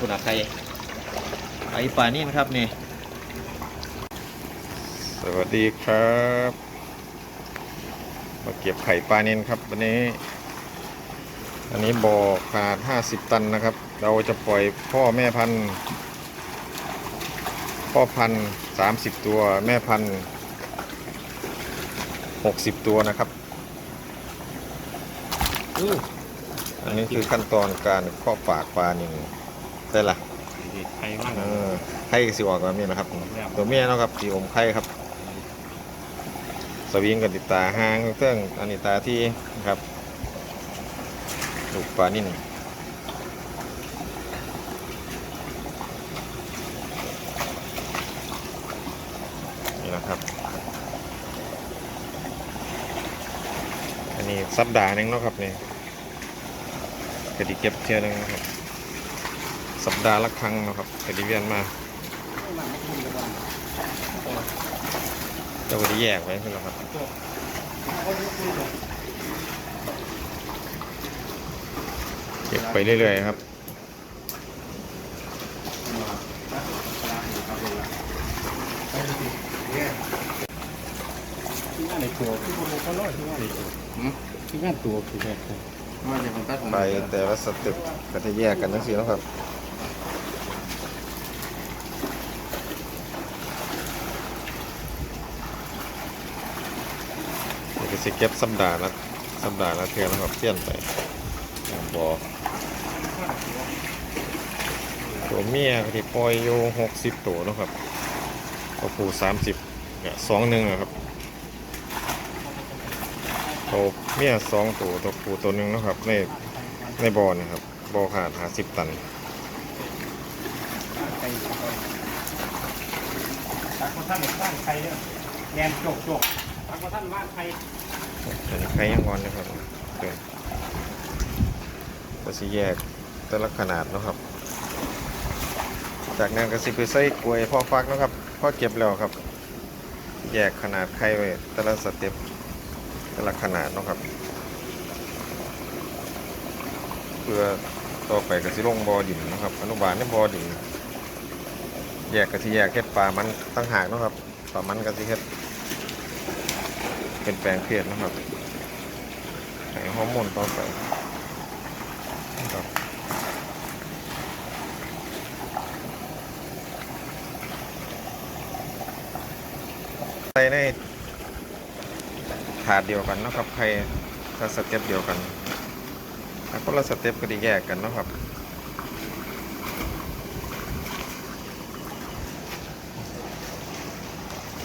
คุณอาไข่ไอปลานี่นะครับนี่ สวัสดีครับ มาเก็บไข่ปลาเน้นครับวันนี้ อันนี้บ่อขนาด 50 ตันนะครับ เราจะปล่อยพ่อแม่พันธุ์ พ่อพันธุ์ 30 ตัวแม่พันธุ์ 60 ตัวนะครับอู้อันนี้คือขั้นตอนการครอบปากปลาหนึ่ง ได้ละไข่มากเออไข่สิออกแบบนี้นะครับ ตัวเมียเนาะครับสีอมไข่ครับ สวิงกับติดตาห้างเครื่องอันนี้ตาที่นะครับลูกปลานิ่นนี่นะครับ อันนี้สัปดาห์หนึงเนาะครับนี่กระดิเก็บเที่ยวหนึงนะครับ สัปดาห์ละครั้งนะครับกระดิเวียนมาจะกระดิแยกไว้คือแล้วครับเก็บไปเรื่อยๆครับที่งานในตัวที่คนเขาลอยที่งานในตัวที่งานตัวคือแบบมันจะป็นตัดไปแต่ละสเต็ปก็จะแยกกันทั้งสี่แล้วครับ สิเก็บสัปดาห์ละสัปดาห์ละเทือนนะครับเปลี่ยนไปบอตัวเมียที่ปล่อยอยู่หกสิบตัวนะครับตัวผู้สามสิบสองหนึ่งนะครับตัวเมียสองตัวตัวผู้ตัวหนึ่งนะครับในในบอนะครับบอขาดหาสิบตันตักมาท่านบ้านใครเนี่ยแนมโจกโจก ตักมาท่านบ้านใครอันนี้ใครยังงอนนะครับเดี๋ยวก็สิแยกแต่ละขนาดนะครับ จากนั้นก็สิไปใส่กล้วยพ่อฟักนะครับพ่อเก็บแล้วครับ แยกขนาดไข่ไว้แต่ละสเต็ปแต่ละขนาดนะครับ เพื่อต่อไปก็สิลงบอดินนะครับ อนุบาลในบอดินแยกก็สิแยกเฮ็ดปลามันตั้งหากนะครับปลามันก็สิเฮ็ด เป็นแปลงเพศนะครับให้ฮอร์โมนต่อไปนะครับใส่ในถาดเดียวกันนะครับใครถ้าสเต็ปเดียวกันถ้าคนละสเต็ปก็ดีแยกกันนะครับ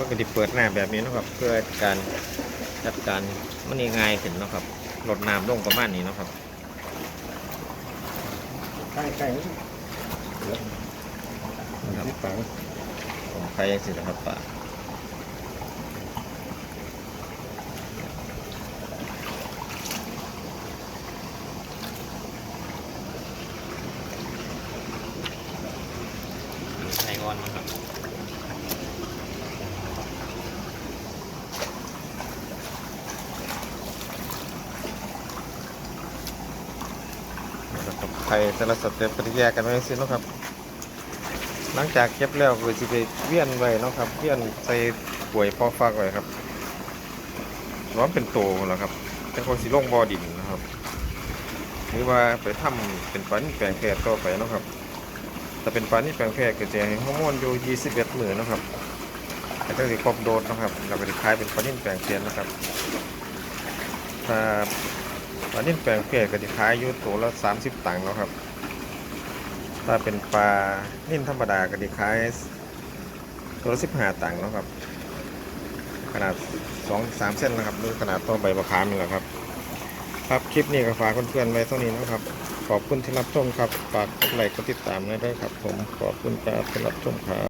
ก็จะเปิดหน้าแบบนี้นะครับ เพื่อการ จัดการมันง่ายขึ้นเนาะครับลดน้ำลงประมาณนี้เนาะครับใกล้ใกล้นะครับปลาผมใครยังสินะครับปลาไข่งอนนะครับ นะครับ ไข่แต่ละสเต็ปก็จะแยกกันไว้สิเนาะครับ หลังจากเก็บแล้วก็จะไปเวียนไว้เนาะครับเวียนใส่ป่วยพอฟักไว้ครับร้อนเป็นโตแล้วครับแต่คนสิลงบ่อดินนะครับหรือว่าไปทำเป็นปลานี่แปลงแพทย์ต่อไปเนาะครับแต่เป็นปลานี่แปลงแพทย์ก็จะให้ฮอร์โมนอยู่21มื้อนะครับแต่ก็สิครบโดสเนะครับเราก็จะขายเป็นปลานิ่แปลงเทียนนะครับถ้า ปลานิ่แปลงแพทย์ก็จะขายอยู่ตัวละ30ตังค์เนาะครับ ถ้าเป็นปลานิ่นธรรมดาก็ดีขายตัวละสิบห้าตังค์เนาะครับ ขนาดสองสามเส้นนะครับหรือขนาดตัวใบมะขามนี่แหละครับ ครับคลิปนี้ก็ฝากเพื่อนๆไว้เท่านี้นะครับ ขอบคุณที่รับชมครับ ฝากกดไลค์กดติดตามด้วยครับ ผมขอบคุณครับที่รับชมครับ